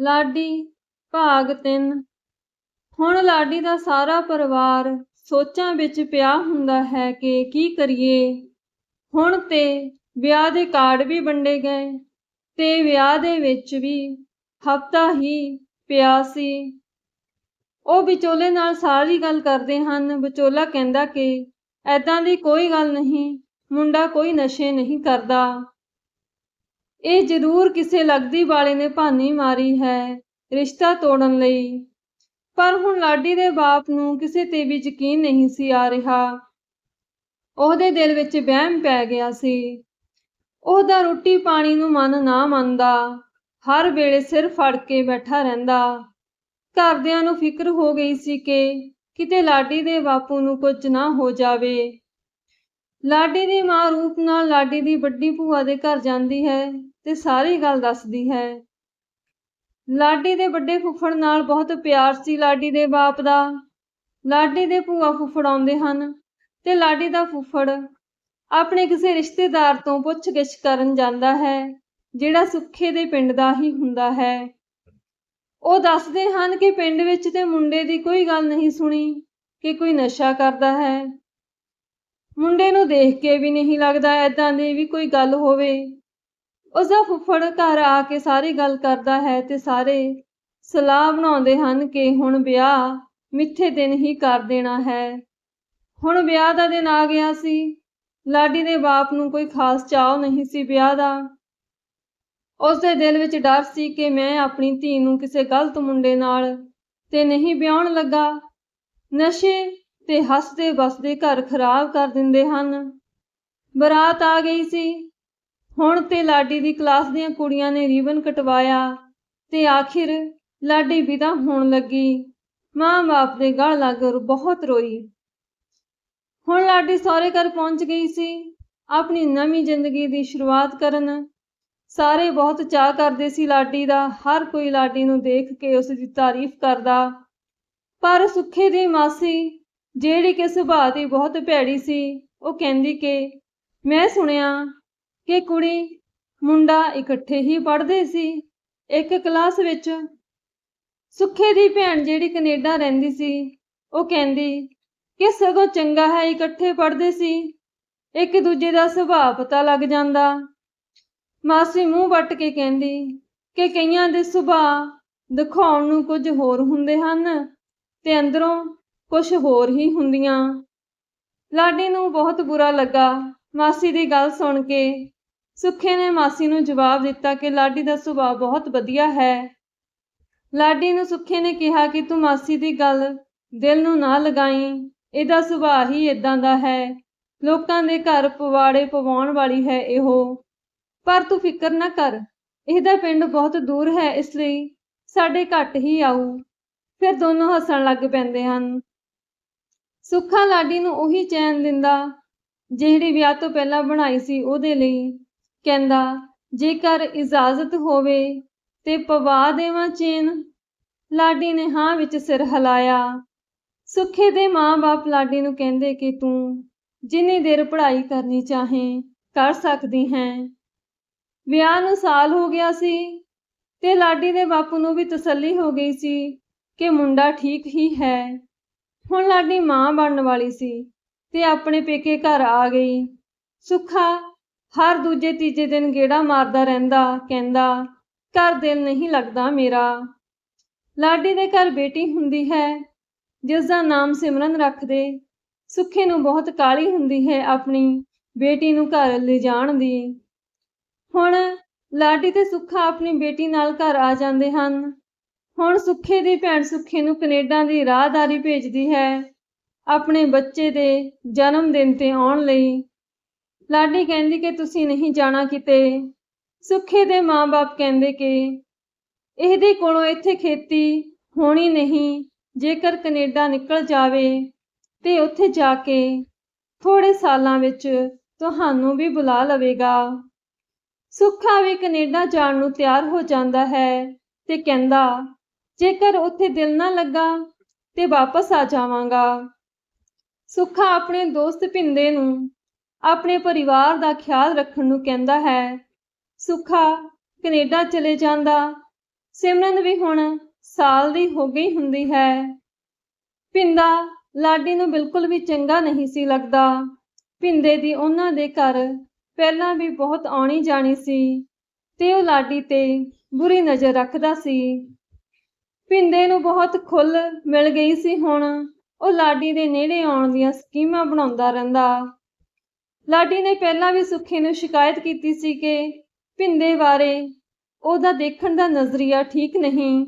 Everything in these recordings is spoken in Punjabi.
ਲਾਡੀ ਭਾਗ 3 ਹੁਣ ਲਾਡੀ ਦਾ ਸਾਰਾ ਪਰਿਵਾਰ ਸੋਚਾਂ ਵਿੱਚ ਪਿਆ ਹੁੰਦਾ ਹੈ ਕਿ ਕੀ ਕਰੀਏ। ਹੁਣ ਤੇ ਵਿਆਹ ਦੇ ਕਾਰਡ ਵੀ ਵੰਡੇ ਗਏ ਤੇ ਵਿਆਹ ਦੇ ਵਿੱਚ ਵੀ ਹਫਤਾ ਹੀ ਪਿਆ ਸੀ। ਉਹ ਵਿਚੋਲੇ ਨਾਲ ਸਾਰੀ ਗੱਲ ਕਰਦੇ ਹਨ। ਵਿਚੋਲਾ ਕਹਿੰਦਾ ਕਿ ਐਦਾਂ ਦੀ ਕੋਈ ਗੱਲ ਨਹੀਂ, ਮੁੰਡਾ ਕੋਈ ਨਸ਼ੇ ਨਹੀਂ ਕਰਦਾ। ਇਹ ਜ਼ਰੂਰ ਕਿਸੇ ਲੱਗਦੀ ਵਾਲੇ ਨੇ ਭਾਨੀ ਮਾਰੀ ਹੈ ਰਿਸ਼ਤਾ ਤੋੜਨ ਲਈ। ਪਰ ਹੁਣ ਲਾਡੀ ਦੇ ਬਾਪ ਨੂੰ ਕਿਸੇ ਤੇ ਵੀ ਯਕੀਨ ਨਹੀਂ ਸੀ ਆ ਰਿਹਾ। ਉਹਦੇ ਦਿਲ ਵਿੱਚ ਵਹਿਮ ਪੈ ਗਿਆ ਸੀ। ਉਹਦਾ ਰੋਟੀ ਪਾਣੀ ਨੂੰ ਮਨ ਨਾ ਮੰਨਦਾ। ਹਰ ਵੇਲੇ ਸਿਰ ਫੜ ਕੇ ਬੈਠਾ ਰਹਿੰਦਾ। ਘਰਦਿਆਂ ਨੂੰ ਫਿਕਰ ਹੋ ਗਈ ਸੀ ਕਿ ਕਿਤੇ ਲਾਡੀ ਦੇ ਬਾਪੂ ਨੂੰ ਕੁਝ ਨਾ ਹੋ ਜਾਵੇ। ਲਾਡੀ ਦੀ ਮਾਂ ਰੂਪ ਨਾਲ ਲਾਡੀ ਦੀ ਵੱਡੀ ਭੂਆ ਦੇ ਘਰ ਜਾਂਦੀ ਹੈ। ਤੇ ਸਾਰੀ ਗੱਲ ਦੱਸਦੀ ਹੈ। ਲਾਡੀ ਦੇ ਵੱਡੇ ਫੁੱਫੜ ਨਾਲ ਬਹੁਤ ਪਿਆਰ ਸੀ ਲਾਡੀ ਦੇ ਬਾਪ ਦਾ। ਲਾਡੀ ਦੇ ਭੂਆ ਫੁੱਫੜ ਆਉਂਦੇ ਹਨ ਤੇ ਲਾਡੀ ਦਾ ਫੁੱਫੜ ਆਪਣੇ ਕਿਸੇ ਰਿਸ਼ਤੇਦਾਰ ਤੋਂ ਪੁੱਛਗਿੱਛ ਕਰਨ ਜਾਂਦਾ ਹੈ, ਜਿਹੜਾ ਸੁੱਖੇ ਦੇ ਪਿੰਡ ਦਾ ਹੀ ਹੁੰਦਾ ਹੈ। ਉਹ ਦੱਸਦੇ ਹਨ ਕਿ ਪਿੰਡ ਵਿੱਚ ਤੇ ਮੁੰਡੇ ਦੀ ਕੋਈ ਗੱਲ ਨਹੀਂ ਸੁਣੀ ਕਿ ਕੋਈ ਨਸ਼ਾ ਕਰਦਾ ਹੈ। ਮੁੰਡੇ ਨੂੰ ਦੇਖ ਕੇ ਵੀ ਨਹੀਂ ਲੱਗਦਾ ਐਦਾਂ ਦੀ ਵੀ ਕੋਈ ਗੱਲ ਹੋਵੇ। ਉਸਦਾ ਫੁੱਫੜ ਘਰ ਆ ਕੇ ਸਾਰੀ ਗੱਲ ਕਰਦਾ ਹੈ ਤੇ ਸਾਰੇ ਸਲਾਹ ਬਣਾਉਂਦੇ ਹਨ ਕਿ ਹੁਣ ਵਿਆਹ ਮਿੱਥੇ ਦਿਨ ਹੀ ਕਰ ਦੇਣਾ ਹੈ। ਹੁਣ ਵਿਆਹ ਦਾ ਦਿਨ ਆ ਗਿਆ ਸੀ। ਲਾਡੀ ਦੇ ਬਾਪ ਨੂੰ ਕੋਈ ਖਾਸ ਚਾਅ ਨਹੀਂ ਸੀ ਵਿਆਹ ਦਾ। ਉਸ ਦੇ ਦਿਲ ਵਿੱਚ ਡਰ ਸੀ ਕਿ ਮੈਂ ਆਪਣੀ ਧੀ ਨੂੰ ਕਿਸੇ ਗਲਤ ਮੁੰਡੇ ਨਾਲ ਤੇ ਨਹੀਂ ਵਿਆਹਣ ਲੱਗਾ। ਨਸ਼ੇ ਤੇ ਹੱਸਦੇ ਵਸਦੇ ਘਰ ਖਰਾਬ ਕਰ ਦਿੰਦੇ ਹਨ। ਬਰਾਤ ਆ ਗਈ ਸੀ। ਹੁਣ ਤੇ ਲਾਡੀ ਦੀ ਕਲਾਸ ਦੀਆਂ ਕੁੜੀਆਂ ਨੇ ਰੀਬਨ ਕਟਵਾਇਆ ਤੇ ਆਖਿਰ ਲਾਡੀ ਵਿਦਾ ਹੋਣ ਲੱਗੀ। ਮਾਂ-ਬਾਪ ਦੇ ਗਲ ਲੱਗ ਬਹੁਤ ਰੋਈ। ਹੁਣ ਲਾਡੀ ਸਹੁਰੇ ਘਰ ਪਹੁੰਚ ਗਈ ਸੀ। ਆਪਣੀ ਨਵੀਂ ਜ਼ਿੰਦਗੀ ਦੀ ਸ਼ੁਰੂਆਤ ਕਰਨ। ਸਾਰੇ ਬਹੁਤ ਚਾਹ ਕਰਦੇ ਸੀ ਲਾਡੀ ਦਾ। ਹਰ ਕੋਈ ਲਾਡੀ ਨੂੰ ਦੇਖ ਕੇ ਉਸ ਦੀ ਤਾਰੀਫ ਕਰਦਾ। ਪਰ ਸੁੱਖੇ ਦੀ ਮਾਸੀ, ਜਿਹੜੀ ਕਿ ਸੁਭਾਅ ਦੀ ਬਹੁਤ ਭੈੜੀ ਸੀ, ਉਹ ਕਹਿੰਦੀ ਕਿ, ਮੈਂ ਸੁਣਿਆ ਕਿ ਕੁੜੀ ਮੁੰਡਾ ਇਕੱਠੇ ਹੀ ਪੜ੍ਹਦੇ ਸੀ? ਇੱਕ ਕਲਾਸ ਵਿੱਚ ਸੁੱਖੇ ਦੀ ਭੈਣ ਜਿਹੜੀ ਕੈਨੇਡਾ ਰਹਿੰਦੀ ਸੀ, ਉਹ ਕਹਿੰਦੀ, ਕਿ ਸਗੋਂ ਚੰਗਾ ਹੈ ਇਕੱਠੇ ਪੜ੍ਹਦੇ ਸੀ। ਇੱਕ ਦੂਜੇ ਦਾ ਸੁਭਾਅ ਪਤਾ ਲੱਗ ਜਾਂਦਾ। ਮਾਸੀ ਮੂੰਹ ਵੱਟ ਕੇ ਕਹਿੰਦੀ, ਕਿ ਕਈਆਂ ਦੇ ਸੁਭਾਅ ਦਿਖਾਉਣ ਨੂੰ ਕੁਝ ਹੋਰ ਹੁੰਦੇ ਹਨ ਤੇ ਅੰਦਰੋਂ ਕੁਝ ਹੋਰ ਹੀ ਹੁੰਦੀਆਂ। ਲਾਡੀ ਨੂੰ ਬਹੁਤ ਬੁਰਾ ਲੱਗਾ। ਮਾਸੀ ਦੀ ਗੱਲ ਸੁਣ ਕੇ ਸੁੱਖੇ ਨੇ ਮਾਸੀ ਨੂੰ ਜਵਾਬ ਦਿੱਤਾ ਕਿ ਲਾਡੀ ਦਾ ਸੁਭਾਅ ਬਹੁਤ ਵਧੀਆ ਹੈ। ਲਾਡੀ ਨੂੰ ਸੁੱਖੇ ਨੇ ਕਿਹਾ ਕਿ ਤੂੰ ਮਾਸੀ ਦੀ ਗੱਲ ਦਿਲ ਨੂੰ ਨਾ ਲਗਾਈ। ਇਹਦਾ ਸੁਭਾਅ ਹੀ ਇਦਾਂ ਦਾ ਹੈ। ਲੋਕਾਂ ਦੇ ਘਰ ਪਵਾੜੇ ਪਵਾਉਣ ਵਾਲੀ ਹੈ ਇਹੋ। ਪਰ ਤੂੰ ਫਿਕਰ ਨਾ ਕਰ। ਇਹਦਾ ਪਿੰਡ ਬਹੁਤ ਦੂਰ ਹੈ ਇਸ ਲਈ ਸਾਡੇ ਘੱਟ ਹੀ ਆਊ। ਫਿਰ ਦੋਨੋਂ ਹੱਸਣ ਲੱਗ ਪੈਂਦੇ ਹਨ। ਸੁੱਖਾ ਲਾਡੀ ਨੂੰ ਉਹੀ ਚੈਨ ਦਿੰਦਾ, ਜਿਹੜੀ ਵਿਆਹ ਤੋਂ ਪਹਿਲਾਂ ਬਣਾਈ ਸੀ ਉਹਦੇ ਲਈ। ਕਹਿੰਦਾ, ਜੇਕਰ ਇਜਾਜ਼ਤ ਹੋਵੇ ਤੇ ਪਵਾ ਦੇਵਾਂ ਚੇਨ। ਲਾਡੀ ਨੇ ਹਾਂ ਵਿੱਚ ਸਿਰ ਹਿਲਾਇਆ। ਸੁੱਖੇ ਦੇ ਮਾਂ-ਬਾਪ ਲਾਡੀ ਨੂੰ ਕਹਿੰਦੇ ਕਿ ਤੂੰ ਜਿੰਨੀ ਦੇਰ ਪੜ੍ਹਾਈ ਕਰਨੀ ਚਾਹੇ ਕਰ ਸਕਦੀ ਹੈ। ਵਿਆਹ ਨੂੰ ਸਾਲ ਹੋ ਗਿਆ ਸੀ ਤੇ ਲਾਡੀ ਦੇ ਬਾਪੂ ਨੂੰ ਵੀ ਤਸੱਲੀ ਹੋ ਗਈ ਸੀ ਕਿ ਮੁੰਡਾ ਠੀਕ ਹੀ ਹੈ। ਹੁਣ ਲਾਡੀ ਮਾਂ ਬਣਨ ਵਾਲੀ ਸੀ ਤੇ ਆਪਣੇ ਪੇਕੇ ਘਰ ਆ ਗਈ। ਸੁੱਖਾ ਹਰ ਦੂਜੇ ਤੀਜੇ ਦਿਨ ਗੇੜਾ ਮਾਰਦਾ ਰਹਿੰਦਾ, ਕਹਿੰਦਾ, ਘਰ ਦਿਲ ਨਹੀਂ ਲੱਗਦਾ ਮੇਰਾ। ਲਾਡੀ ਦੇ ਘਰ ਬੇਟੀ ਹੁੰਦੀ ਹੈ, ਜਿਸ ਦਾ ਨਾਮ ਸਿਮਰਨ ਰੱਖਦੇ। ਸੁੱਖੇ ਨੂੰ ਬਹੁਤ ਕਾਲੀ ਹੁੰਦੀ ਹੈ ਆਪਣੀ ਬੇਟੀ ਨੂੰ ਘਰ ਲਿਜਾਣ ਦੀ। ਹੁਣ ਲਾਡੀ ਤੇ ਸੁੱਖਾ ਆਪਣੀ ਬੇਟੀ ਨਾਲ ਘਰ ਆ ਜਾਂਦੇ ਹਨ। ਹੁਣ ਸੁੱਖੇ ਦੀ ਭੈਣ ਸੁੱਖੇ ਨੂੰ ਕੈਨੇਡਾ ਦੀ ਰਾਹਦਾਰੀ ਭੇਜਦੀ ਹੈ। ਆਪਣੇ ਬੱਚੇ ਦੇ ਜਨਮ ਦਿਨ ਤੇ ਆਉਣ ਲਈ ਲਾਡੀ ਕਹਿੰਦੀ ਕਿ ਤੁਸੀਂ ਨਹੀਂ ਜਾਣਾ ਕਿਤੇ। ਸੁੱਖੇ ਦੇ ਮਾਂ-ਬਾਪ ਕਹਿੰਦੇ ਕਿ ਇਹਦੇ ਕੋਲੋਂ ਇੱਥੇ ਖੇਤੀ ਹੋਣੀ ਨਹੀਂ। ਜੇਕਰ ਕੈਨੇਡਾ ਨਿਕਲ ਜਾਵੇ ਤੇ ਉੱਥੇ ਜਾ ਕੇ ਥੋੜੇ ਸਾਲਾਂ ਵਿੱਚ ਤੁਹਾਨੂੰ ਵੀ ਬੁਲਾ ਲਵੇਗਾ। ਸੁੱਖਾ ਵੀ ਕੈਨੇਡਾ ਜਾਣ ਨੂੰ ਤਿਆਰ ਹੋ ਜਾਂਦਾ ਹੈ ਤੇ ਕਹਿੰਦਾ, ਜੇਕਰ ਉੱਥੇ ਦਿਲ ਨਾ ਲੱਗਾ ਤੇ ਵਾਪਸ ਆ ਜਾਵਾਂਗਾ। ਸੁੱਖਾ ਆਪਣੇ ਦੋਸਤ ਭਿੰਦੇ ਨੂੰ ਆਪਣੇ ਪਰਿਵਾਰ ਦਾ ਖਿਆਲ ਰੱਖਣ ਨੂੰ ਕਹਿੰਦਾ ਹੈ। ਸੁੱਖਾ ਕੈਨੇਡਾ ਚਲੇ ਜਾਂਦਾ। ਸਿਮਰਨ ਵੀ ਹੁਣ ਸਾਲ ਦੀ ਹੋ ਗਈ ਹੁੰਦੀ ਹੈ। ਪਿੰਦਾ ਲਾਡੀ ਨੂੰ ਬਿਲਕੁਲ ਵੀ ਚੰਗਾ ਨਹੀਂ ਸੀ ਲੱਗਦਾ। ਪਿੰਦੇ ਦੀ ਉਹਨਾਂ ਦੇ ਘਰ ਪਹਿਲਾਂ ਵੀ ਬਹੁਤ ਆਉਣੀ ਜਾਣੀ ਸੀ ਤੇ ਉਹ ਲਾਡੀ ਤੇ ਬੁਰੀ ਨਜ਼ਰ ਰੱਖਦਾ ਸੀ। ਪਿੰਦੇ ਨੂੰ ਬਹੁਤ ਖੁੱਲ ਮਿਲ ਗਈ ਸੀ ਹੁਣ। ਉਹ ਲਾਡੀ ਦੇ ਨੇੜੇ ਆਉਣ ਦੀਆਂ ਸਕੀਮਾਂ ਬਣਾਉਂਦਾ ਰਹਿੰਦਾ। ਲਾਡੀ ਨੇ ਪਹਿਲਾਂ ਵੀ ਸੁੱਖੇ ਨੂੰ ਸ਼ਿਕਾਇਤ ਕੀਤੀ ਸੀ ਕਿ ਭਿੰਦੇ ਬਾਰੇ ਉਹਦਾ ਦੇਖਣ ਦਾ ਨਜ਼ਰੀਆ ਠੀਕ ਨਹੀਂ।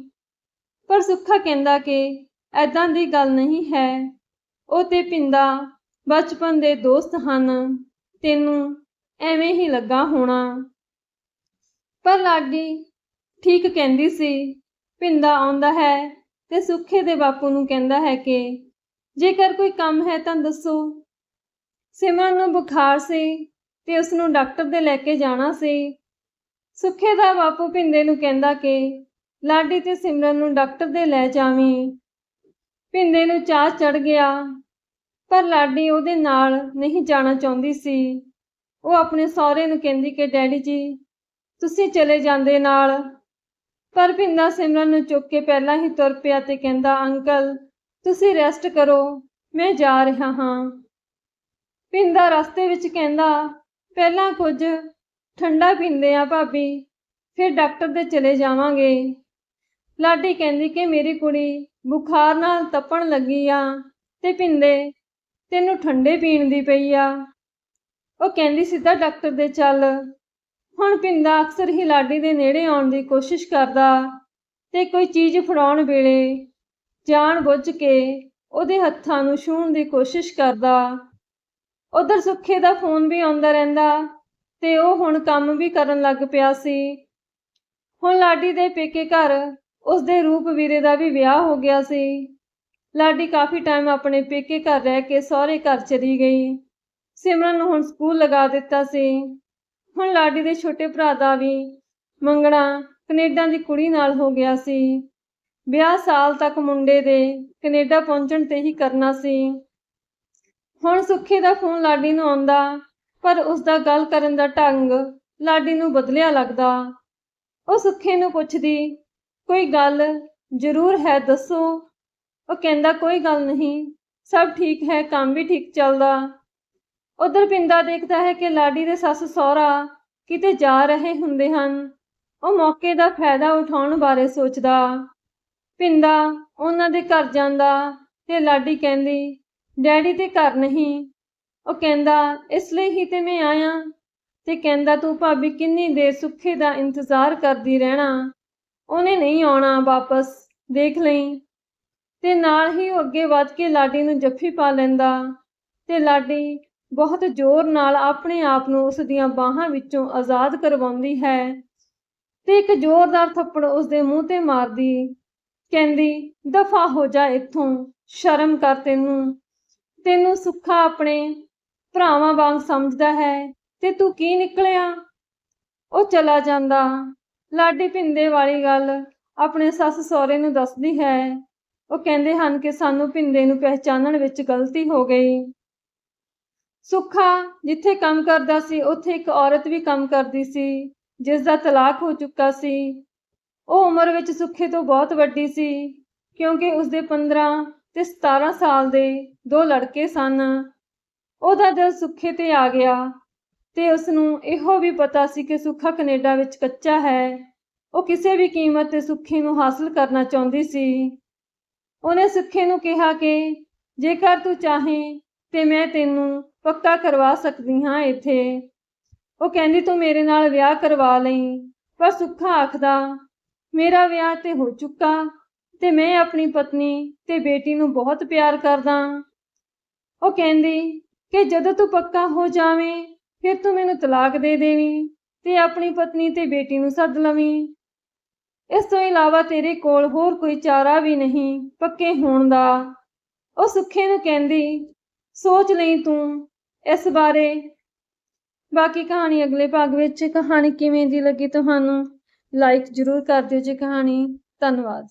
ਪਰ ਸੁੱਖਾ ਕਹਿੰਦਾ ਕਿ ਐਦਾਂ ਦੀ ਗੱਲ ਨਹੀਂ ਹੈ। ਉਹ ਤੇ ਪਿੰਦਾ ਬਚਪਨ ਦੇ ਦੋਸਤ ਹਨ। ਤੈਨੂੰ ਐਵੇਂ ਹੀ ਲੱਗਾ ਹੋਣਾ। ਪਰ ਲਾਡੀ ਠੀਕ ਕਹਿੰਦੀ ਸੀ ਪਿੰਦਾ ਆਉਂਦਾ ਹੈ ਤੇ ਸੁੱਖੇ ਦੇ ਬਾਪੂ ਨੂੰ ਕਹਿੰਦਾ ਹੈ ਕਿ ਜੇਕਰ ਕੋਈ ਕੰਮ ਹੈ ਤਾਂ ਦੱਸੋ। ਸਿਮਰਨ ਨੂੰ ਬੁਖਾਰ ਸੀ ਤੇ ਉਸ ਨੂੰ ਡਾਕਟਰ ਦੇ ਲੈ ਕੇ ਜਾਣਾ ਸੀ। ਸੁੱਖੇ ਦਾ ਬਾਪੂ ਪਿੰਦੇ ਨੂੰ ਕਹਿੰਦਾ ਕਿ, ਲਾਡੀ ਤੇ ਸਿਮਰਨ ਨੂੰ ਡਾਕਟਰ ਦੇ ਲੈ ਜਾਵੀਂ। ਪਿੰਦੇ ਨੂੰ ਚਾਹ ਚੜ ਗਿਆ, ਪਰ ਲਾਡੀ ਉਹਦੇ ਨਾਲ ਨਹੀਂ ਜਾਣਾ ਚਾਹੁੰਦੀ ਸੀ। ਉਹ ਆਪਣੇ ਸਹੁਰੇ ਨੂੰ ਕਹਿੰਦੀ ਕਿ, ਡੈਡੀ ਜੀ, ਤੁਸੀਂ ਚਲੇ ਜਾਂਦੇ ਨਾਲ। ਪਰ ਪਿੰਦਾ ਸਿਮਰਨ ਨੂੰ ਚੁੱਕ ਕੇ ਪਹਿਲਾਂ ਹੀ ਤੁਰ ਪਿਆ ਤੇ ਕਹਿੰਦਾ, ਅੰਕਲ, ਤੁਸੀਂ ਰੈਸਟ ਕਰੋ, ਮੈਂ ਜਾ ਰਿਹਾ ਹਾਂ। ਪਿੰਦਾ ਰਸਤੇ ਵਿੱਚ ਕਹਿੰਦਾ, ਪਹਿਲਾਂ ਕੁਝ ਠੰਡਾ ਪੀਂਦੇ ਆ ਭਾਬੀ, ਫਿਰ ਡਾਕਟਰ ਦੇ ਚਲੇ ਜਾਵਾਂਗੇ। ਲਾਡੀ ਕਹਿੰਦੀ ਕਿ ਮੇਰੀ ਕੁੜੀ ਬੁਖਾਰ ਨਾਲ ਤਪਣ ਲੱਗੀ ਆ ਤੇ ਪਿੰਦੇ ਤੈਨੂੰ ਠੰਡੇ ਪੀਣ ਦੀ ਪਈ ਆ। ਉਹ ਕਹਿੰਦੀ, ਸਿੱਧਾ ਡਾਕਟਰ ਦੇ ਚੱਲ। ਹੁਣ ਪਿੰਦਾ ਅਕਸਰ ਹੀ ਲਾਡੀ ਦੇ ਨੇੜੇ ਆਉਣ ਦੀ ਕੋਸ਼ਿਸ਼ ਕਰਦਾ ਤੇ ਕੋਈ ਚੀਜ਼ ਫੜਾਉਣ ਵੇਲੇ ਜਾਣ ਬੁੱਝ ਕੇ ਉਹਦੇ ਹੱਥਾਂ ਨੂੰ ਛੂਹਣ ਦੀ ਕੋਸ਼ਿਸ਼ ਕਰਦਾ। ਉਧਰ ਸੁੱਖੇ ਦਾ ਫੋਨ ਵੀ ਆਉਂਦਾ ਰਹਿੰਦਾ ਤੇ ਉਹ ਹੁਣ ਕੰਮ ਵੀ ਕਰਨ ਲੱਗ ਪਿਆ ਸੀ। ਹੁਣ ਲਾਡੀ ਦੇ ਪੇਕੇ ਘਰ ਉਸ ਦੇ ਰੂਪ ਵੀਰੇ ਦਾ ਵੀ ਵਿਆਹ ਹੋ ਗਿਆ ਸੀ। ਲਾਡੀ ਕਾਫੀ ਟਾਈਮ ਆਪਣੇ ਪੇਕੇ ਘਰ ਰਹਿ ਕੇ ਸਹੁਰੇ ਘਰ ਚਲੀ ਗਈ। ਸਿਮਰਨ ਨੂੰ ਹੁਣ ਸਕੂਲ ਲਗਾ ਦਿੱਤਾ ਸੀ। ਹੁਣ ਲਾਡੀ ਦੇ ਛੋਟੇ ਭਰਾ ਦਾ ਵੀ ਮੰਗਣਾ ਕੈਨੇਡਾ ਦੀ ਕੁੜੀ ਨਾਲ ਹੋ ਗਿਆ ਸੀ। ਵਿਆਹ ਸਾਲ ਤੱਕ ਮੁੰਡੇ ਦੇ ਕੈਨੇਡਾ ਪਹੁੰਚਣ ਤੇ ਹੀ ਕਰਨਾ ਸੀ। ਹੁਣ ਸੁੱਖੇ ਦਾ ਫੋਨ ਲਾਡੀ ਨੂੰ ਆਉਂਦਾ, ਪਰ ਉਸ ਦਾ ਗੱਲ ਕਰਨ ਦਾ ਢੰਗ ਲਾਡੀ ਨੂੰ ਬਦਲਿਆ ਲੱਗਦਾ। ਉਹ ਸੁੱਖੇ ਨੂੰ ਪੁੱਛਦੀ, ਕੋਈ ਗੱਲ ਜ਼ਰੂਰ ਹੈ, ਦੱਸੋ? ਉਹ ਕਹਿੰਦਾ, ਕੋਈ ਗੱਲ ਨਹੀਂ, ਸਭ ਠੀਕ ਹੈ, ਕੰਮ ਵੀ ਠੀਕ ਚੱਲਦਾ। ਉਧਰ ਪਿੰਦਾ ਦੇਖਦਾ ਹੈ ਕਿ ਲਾਡੀ ਦੇ ਸੱਸ ਸਹੁਰਾ ਕਿਤੇ ਜਾ ਰਹੇ ਹੁੰਦੇ ਹਨ। ਉਹ ਮੌਕੇ ਦਾ ਫਾਇਦਾ ਉਠਾਉਣ ਬਾਰੇ ਸੋਚਦਾ। ਪਿੰਦਾ ਉਹਨਾਂ ਦੇ ਘਰ ਜਾਂਦਾ ਤੇ ਲਾਡੀ ਕਹਿੰਦੀ ਡੈਡੀ ਤੇ ਘਰ ਨਹੀਂ। ਉਹ ਕਹਿੰਦਾ, ਇਸ ਲਈ ਹੀ ਤੇ ਮੈਂ ਆਇਆ ਤੇ ਕਹਿੰਦਾ, ਤੂੰ ਭਾਬੀ ਕਿੰਨੀ ਦੇਰ ਸੁੱਖੇ ਦਾ ਇੰਤਜ਼ਾਰ ਕਰਦੀ ਰਹਿਣਾ। ਉਹਨੇ ਨਹੀਂ ਆਉਣਾ ਵਾਪਸ, ਦੇਖ ਲਈ। ਤੇ ਨਾਲ ਹੀ ਉਹ ਅੱਗੇ ਵੱਧ ਕੇ ਲਾਡੀ ਨੂੰ ਜੱਫੀ ਪਾ ਲੈਂਦਾ। ਤੇ ਲਾਡੀ ਬਹੁਤ ਜ਼ੋਰ ਨਾਲ ਆਪਣੇ ਆਪ ਨੂੰ ਉਸ ਦੀਆਂ ਬਾਹਾਂ ਵਿੱਚੋਂ ਆਜ਼ਾਦ ਕਰਵਾਉਂਦੀ ਹੈ। ਤੇ ਇੱਕ ਜ਼ੋਰਦਾਰ ਥੱਪੜ ਉਸ ਦੇ ਮੂੰਹ ਤੇ ਮਾਰਦੀ। ਕਹਿੰਦੀ, ਦਫਾ ਹੋ ਜਾ ਇੱਥੋਂ, ਸ਼ਰਮ ਕਰ ਤੈਨੂੰ। ਤੈਨੂੰ ਸੁੱਖਾ ਆਪਣੇ ਭਰਾਵਾਂ ਵਾਂਗ ਸਮਝਦਾ ਹੈ ਤੇ ਤੂੰ ਕੀ ਨਿਕਲਿਆ? ਉਹ ਚਲਾ ਜਾਂਦਾ। ਲਾਡੀ ਪਿੰਦੇ ਵਾਲੀ ਗੱਲ ਆਪਣੇ ਸੱਸ ਸਹੁਰੇ ਨੂੰ ਦੱਸਦੀ ਹੈ। ਉਹ ਕਹਿੰਦੇ ਹਨ ਕਿ ਸਾਨੂੰ ਪਿੰਦੇ ਨੂੰ ਪਹਿਚਾਨਣ ਵਿੱਚ ਗਲਤੀ ਹੋ ਗਈ। ਸੁੱਖਾ ਜਿੱਥੇ ਕੰਮ ਕਰਦਾ ਸੀ, ਉੱਥੇ ਇੱਕ ਔਰਤ ਵੀ ਕੰਮ ਕਰਦੀ ਸੀ ਜਿਸ ਦਾ ਤਲਾਕ ਹੋ ਚੁੱਕਾ ਸੀ। ਉਹ ਉਮਰ ਵਿੱਚ ਸੁੱਖੇ ਤੋਂ ਬਹੁਤ ਵੱਡੀ ਸੀ, ਕਿਉਂਕਿ ਉਸਦੇ 15 ਤੇ 17 ਸਾਲ ਦੇ ਦੋ ਲੜਕੇ ਸਨ। ਉਹਦਾ ਦਿਲ ਸੁੱਖੇ ਤੇ ਆ ਗਿਆ ਤੇ ਉਸ ਨੂੰ ਇਹੋ ਵੀ ਪਤਾ ਸੀ ਕਿ ਸੁੱਖਾ ਕੈਨੇਡਾ ਵਿੱਚ ਕੱਚਾ ਹੈ। ਉਹ ਕਿਸੇ ਵੀ ਕੀਮਤ ਤੇ ਸੁੱਖੇ ਨੂੰ ਹਾਸਲ ਕਰਨਾ ਚਾਹੁੰਦੀ ਸੀ। ਉਹਨੇ ਸੁੱਖੇ ਨੂੰ ਕਿਹਾ ਕਿ ਜੇਕਰ ਤੂੰ ਚਾਹੇ ਤੇ ਮੈਂ ਤੈਨੂੰ ਪੱਕਾ ਕਰਵਾ ਸਕਦੀ ਹਾਂ ਇੱਥੇ। ਉਹ ਕਹਿੰਦੀ, ਤੂੰ ਮੇਰੇ ਨਾਲ ਵਿਆਹ ਕਰਵਾ ਲਈ। ਪਰ ਸੁੱਖਾ ਆਖਦਾ, ਮੇਰਾ ਵਿਆਹ ਤੇ ਹੋ ਚੁੱਕਾ। ਤੇ ਮੈਂ ਆਪਣੀ ਪਤਨੀ ਤੇ ਬੇਟੀ ਨੂੰ ਬਹੁਤ ਪਿਆਰ ਕਰਦਾ ਉਹ ਕਹਿੰਦੀ, ਕਿ ਜਦੋਂ ਤੂੰ ਪੱਕਾ ਹੋ ਜਾਵੇਂ, ਫਿਰ ਤੂੰ ਮੈਨੂੰ ਤਲਾਕ ਦੇ ਦੇਵੀਂ ਤੇ ਆਪਣੀ ਪਤਨੀ ਤੇ ਬੇਟੀ ਨੂੰ ਸੱਦ ਲਵੀਂ। ਇਸ ਤੋਂ ਇਲਾਵਾ ਤੇਰੇ ਕੋਲ ਹੋਰ ਕੋਈ ਚਾਰਾ ਵੀ ਨਹੀਂ, ਪੱਕੇ ਹੋਣ ਦਾ। ਉਹ ਸੁੱਖੇ ਨੂੰ ਕਹਿੰਦੀ, ਸੋਚ ਲਈ ਤੂੰ ਇਸ ਬਾਰੇ। ਬਾਕੀ ਕਹਾਣੀ ਅਗਲੇ ਭਾਗ ਵਿੱਚ ਕਹਾਣੀ ਕਿਵੇਂ ਦੀ ਲੱਗੀ ਤੁਹਾਨੂੰ ਲਾਈਕ ਜ਼ਰੂਰ ਕਰ ਦਿਓ ਜੀ ਕਹਾਣੀ। ਧੰਨਵਾਦ।